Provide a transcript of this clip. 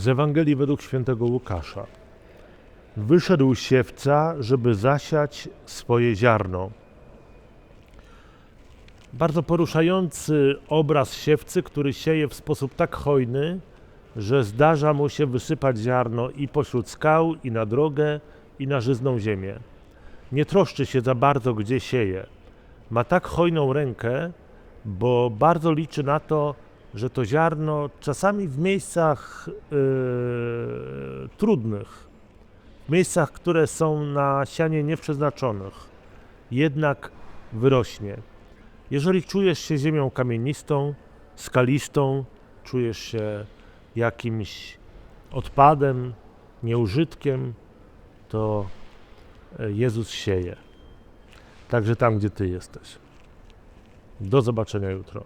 Z Ewangelii według świętego Łukasza. Wyszedł siewca, żeby zasiać swoje ziarno. Bardzo poruszający obraz siewcy, który sieje w sposób tak hojny, że zdarza mu się wysypać ziarno i pośród skał, i na drogę, i na żyzną ziemię. Nie troszczy się za bardzo, gdzie sieje. Ma tak hojną rękę, bo bardzo liczy na to, że to ziarno czasami w miejscach yy, trudnych, w miejscach, które są na sianie nieprzeznaczonych, jednak wyrośnie. Jeżeli czujesz się ziemią kamienistą, skalistą, czujesz się jakimś odpadem, nieużytkiem, to e, Jezus sieje. Także tam, gdzie Ty jesteś. Do zobaczenia jutro.